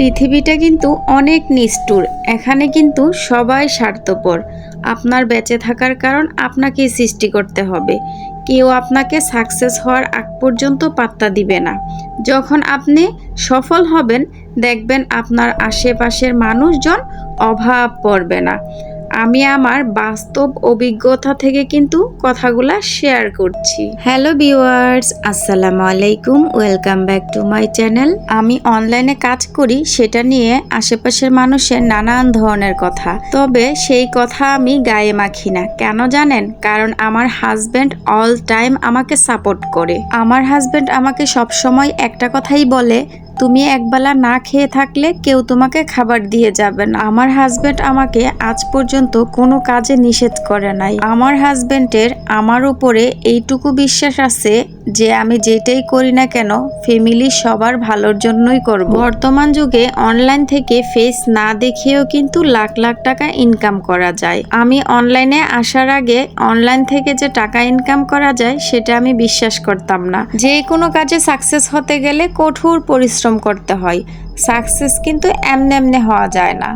পৃথিবীটা কিন্তু অনেক নিষ্ঠুর, এখানে কিন্তু সবাই স্বার্থপর। আপনার বেঁচে থাকার কারণ আপনাকেই সৃষ্টি করতে হবে। কেউ আপনাকে সাকসেস হওয়ার আগ পর্যন্ত পাত্তা দিবে না। যখন আপনি সফল হবেন, দেখবেন আপনার আশেপাশের মানুষজন অভাব পড়বে না। আমি আমার বাস্তব অভিজ্ঞতা থেকে কিন্তু কথাগুলা শেয়ার করছি। হ্যালো ভিউয়ার্স আসসালামু আলাইকুম welcome back to my channel আমি অনলাইনে কাজ করি, সেটা নিয়ে আশেপাশের মানুষের নানান ধরনের কথা। তবে সেই কথা আমি গায়ে মাখি না। কেন জানেন? কারণ আমার হাজব্যান্ড অল টাইম আমাকে সাপোর্ট করে। আমার হাজব্যান্ড আমাকে সবসময় একটা কথাই বলে তুমি একবেলা না খেয়ে থাকলে কেউ তোমাকে খাবার দিয়ে যাবে না। আমার হাজবেন্ড আমাকে আজ পর্যন্ত কোনো কাজে নিষেধ করে নাই। আমার হাজবেন্ডের আমার উপরে এইটুকু বিশ্বাস আছে যে আমি যেটাই করি না কেন ফ্যামিলি সবার ভালোর জন্যই করব। বর্তমান যুগে অনলাইন থেকে ফেস না দেখিয়েও কিন্তু লাখ লাখ টাকা ইনকাম করা যায়। আমি অনলাইনে আসার আগে অনলাইন থেকে যে টাকা ইনকাম করা যায়, সেটা আমি বিশ্বাস করতাম না। যে কোনো কাজে সাকসেস হতে গেলে কঠোর পরিশ্রম করতে হয়। সাকসেস কিন্তু এমনে এমনে হওয়া যায় না।